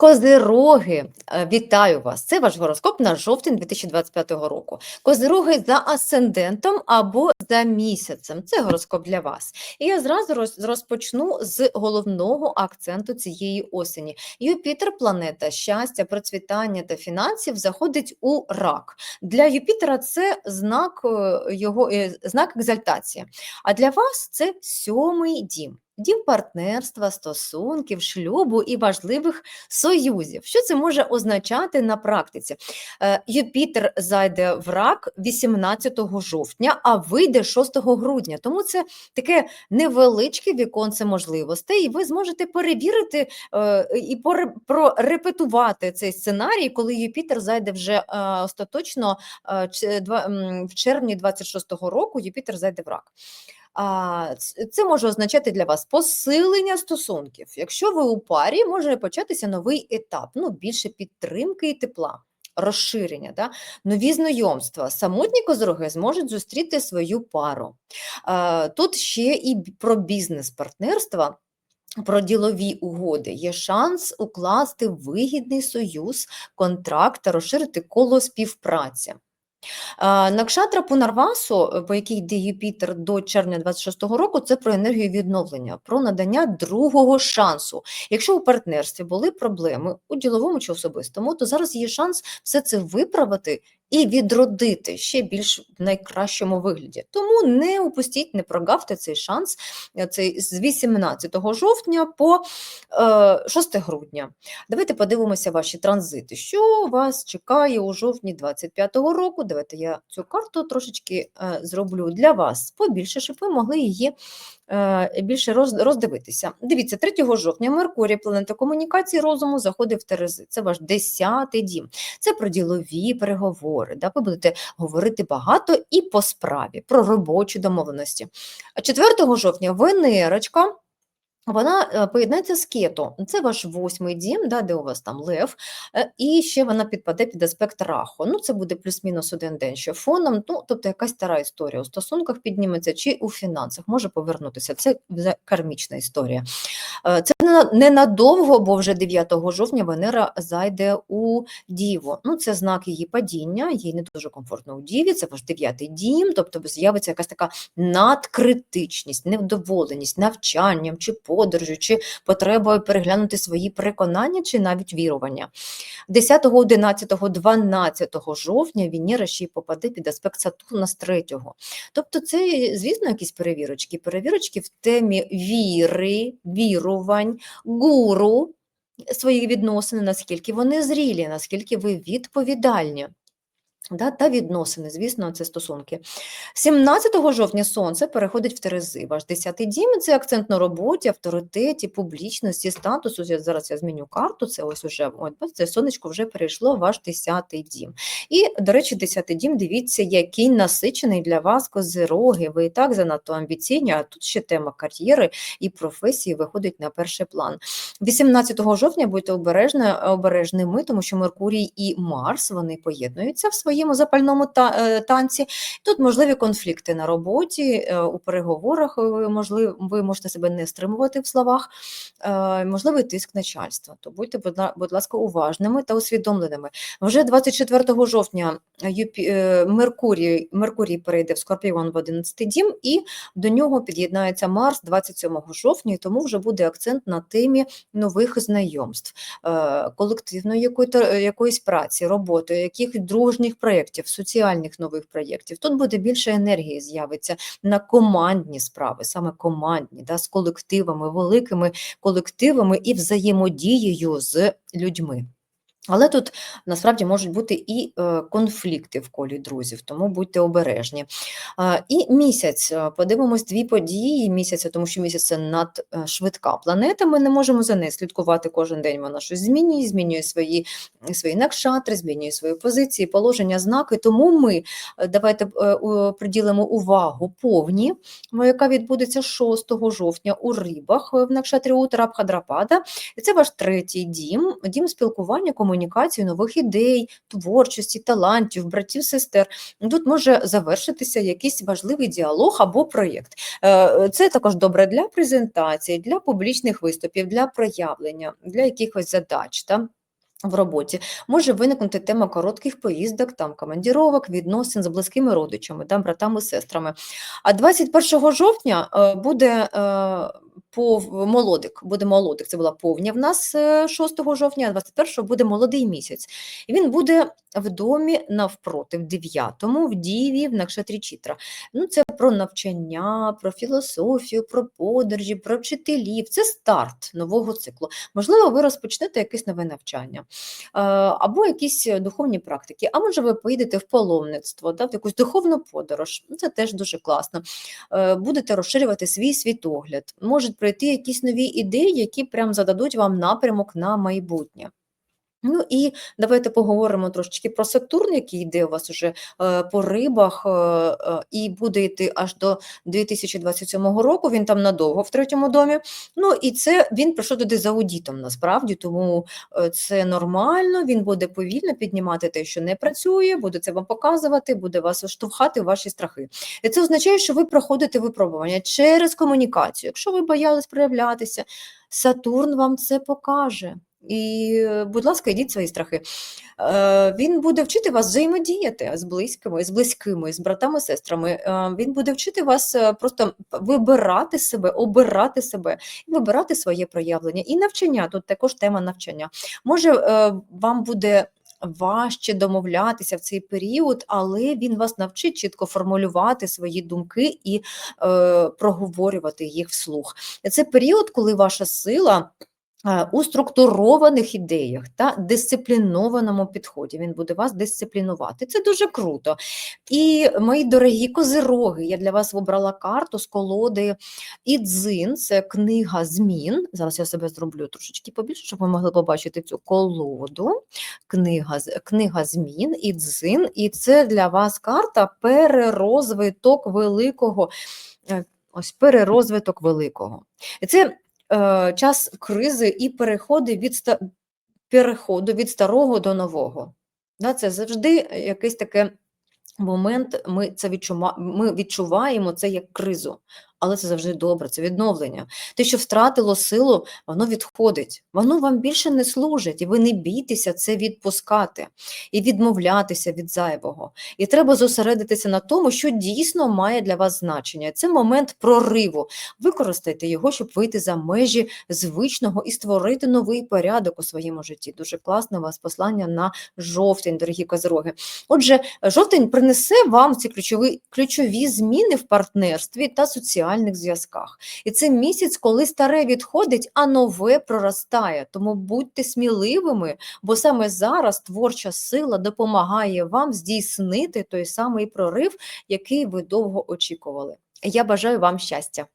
Козироги, е, вітаю вас! Це ваш гороскоп на жовтень 2025 року. Козироги за асцендентом або за місяцем. Це гороскоп для вас. І я зразу розпочну з головного акценту цієї осені. Юпітер, планета щастя, процвітання та фінансів, заходить у рак. Для Юпітера це знак е, його е, знак екзальтації. А для вас це сьомий дім. Дім партнерства, стосунків, шлюбу і важливих союзів. Що це може означати на практиці? Е, Юпітер зайде в рак 18 жовтня, а вийде 6 грудня. Тому це таке невеличке віконце можливостей, і ви зможете перевірити е, і прорепетувати цей сценарій, коли Юпітер зайде вже е, остаточно в червні 26-го року. Юпітер зайде в рак. Це може означати для вас посилення стосунків. Якщо ви у парі, може початися новий етап, ну більше підтримки і тепла, розширення, да? нові знайомства. Самотні козороги зможуть зустріти свою пару. Тут ще і про бізнес-партнерства. Про ділові угоди є шанс укласти вигідний союз, контракт та розширити коло співпраці. Накшатра Пунарвасу, е, по якій йде Юпітер до червня 26-го року, це про енергію відновлення, про надання другого шансу. Якщо у партнерстві були проблеми у діловому чи особистому, то зараз є шанс все це виправити і відродити ще більш в найкращому вигляді. Тому не упустіть, не прогавте цей шанс. е, Цей з 18 жовтня по е, 6 грудня. Давайте подивимося ваші транзити. Що вас чекає у жовтні 25-го року? Давайте я цю карту трошечки е, зроблю для вас побільше, щоб ви могли її е, більше роздивитися. Дивіться, 3 жовтня Меркурій, планета комунікації розуму, заходить в Терези. Це ваш 10-й дім. Це про ділові переговори. Да? Ви будете говорити багато і по справі, про робочі домовленості. А 4 жовтня Венерочка. Вона е, поєднається з кето. Це ваш восьмий дім, да, де у вас там лев, е, і ще вона підпаде під аспект раху. Ну, це буде плюс-мінус один день ще фоном. Ну, тобто якась стара історія у стосунках підніметься чи у фінансах може повернутися. Це кармічна історія. Е, Це не на- ненадовго, бо вже 9 жовтня Венера зайде у Діву. Ну, це знак її падіння, їй не дуже комфортно у Діві, це ваш дев'ятий дім, тобто з'явиться якась така надкритичність, невдоволеність навчанням чи подорожю, чи потребою переглянути свої переконання чи навіть вірування. 10, 11, 12 жовтня Венера ще й попаде під аспект Сатурна з 3. Тобто це, звісно, якісь перевірочки. Перевірочки в темі віри, вірувань, гуру, свої відносини, наскільки вони зрілі, наскільки ви відповідальні. Да, та відносини, звісно, це стосунки. 17 жовтня сонце переходить в Терези. Ваш 10-й дім – це акцент на роботі, авторитеті, публічності, статусу. Я- Зараз я зміню карту. Це ось уже от, бачите, сонечко вже перейшло ваш 10-й дім. І, до речі, 10-й дім, дивіться, який насичений для вас козироги. Ви і так занадто амбіційні, а тут ще тема кар'єри і професії виходить на перший план. 18 жовтня будьте обережними, тому що Меркурій і Марс вони поєднуються в своєму запальному е, танці. Тут можливі конфлікти на роботі, е, у переговорах ви, можливо, ви можете себе не стримувати в словах, е, можливий тиск начальства. То будьте, будь ласка, уважними та усвідомленими. Вже 24 жовтня е, Меркурій, Меркурій перейде в Скорпіон в 11 дім, і до нього під'єднається Марс 27 жовтня, і тому вже буде акцент на темі нових знайомств, е, колективної якоїсь праці, роботи, яких дружніх проєктів, соціальних нових проєктів. Тут буде більше енергії з'явиться на командні справи, саме командні, да, з колективами, великими колективами і взаємодією з людьми. Але тут насправді можуть бути і е, конфлікти в колі друзів, тому будьте обережні. І місяць. е, Подивимось дві події місяця, тому що місяць це надшвидка планета. Ми не можемо за нею слідкувати кожен день. Вона щось змінює, змінює свої, свої накшатри, змінює свої позиції, положення, знаки. Тому ми е, давайте е, приділимо увагу повні, яка відбудеться 6 жовтня у рибах е, в накшатрі Бхадрапада. І це ваш третій дім, дім спілкування, комунікації комунікацію нових ідей, творчості, талантів, братів, сестер. Тут може завершитися якийсь важливий діалог або проєкт. Е, Це також добре для презентації, для публічних виступів, для проявлення, для якихось задач. Та? В роботі може виникнути тема коротких поїздок, там командіровок, відносин з близькими родичами, там, братами, сестрами. А 21 жовтня е, буде е, пов... молодик, буде молодик, це була повня в нас е, 6 жовтня, а 21 буде молодий місяць. І він буде в домі навпроти, в 9-му, в Діві, в Накшатрі Чітра. Ну, це про навчання, про філософію, про подорожі, про вчителів. Це старт нового циклу. Можливо, ви розпочнете якесь нове навчання е, або якісь духовні практики, а може ви поїдете в паломництво, да, в якусь духовну подорож. Ну, Це теж дуже класно. Е, Будете розширювати свій світогляд. Можуть прийти якісь нові ідеї, які прям зададуть вам напрямок на майбутнє. Ну і давайте поговоримо трошечки про Сатурн, який йде у вас уже е, по рибах е, е, і буде йти аж до 2027 року. Він там надовго в третьому домі. Ну і це він прийшов туди за аудітом насправді, тому це нормально. Він буде повільно піднімати те, що не працює, буде це вам показувати, буде вас штовхати ваші страхи. І це означає, що ви проходите випробування через комунікацію. Якщо ви боялись проявлятися, Сатурн вам це покаже. І, будь ласка, йдіть свої страхи. Е, Він буде вчити вас взаємодіяти з близькими, з близькими, з братами, сестрами. Е, Він буде вчити вас е, просто вибирати себе, обирати себе, вибирати своє проявлення. І навчання тут також тема навчання. Може, вам буде. Важче домовлятися в цей період, але він вас навчить чітко формулювати свої думки і е, проговорювати їх вслух. Це період, коли ваша сила у структурованих ідеях та дисциплінованому підході. Він буде вас дисциплінувати. Це дуже круто. І, мої дорогі козироги, я для вас вибрала карту з колоди Ідзин, це книга змін. Зараз я себе зроблю трошечки побільше, щоб ви могли побачити цю колоду. Книга, книга змін, Ідзин, і це для вас карта перерозвиток великого. е, Ось перерозвиток великого. Це час кризи і переходи від ста... переходу від старого до нового. Це завжди якийсь таке момент, ми це відчума... ми відчуваємо це як кризу, але це завжди добре, це відновлення. Те, що втратило силу, воно відходить, воно вам більше не служить, і ви не бійтеся це відпускати і відмовлятися від зайвого. І треба зосередитися на тому, що дійсно має для вас значення. Це момент прориву. Використайте його, щоб вийти за межі звичного і створити новий порядок у своєму житті. Дуже класне у вас послання на жовтень, дорогі козороги. Отже, жовтень принесе вам ці ключові, ключові зміни в партнерстві та соціальних зв'язках. І це місяць, коли старе відходить, а нове проростає. Тому будьте сміливими, бо саме зараз творча сила допомагає вам здійснити той самий прорив, який ви довго очікували. Я бажаю вам щастя.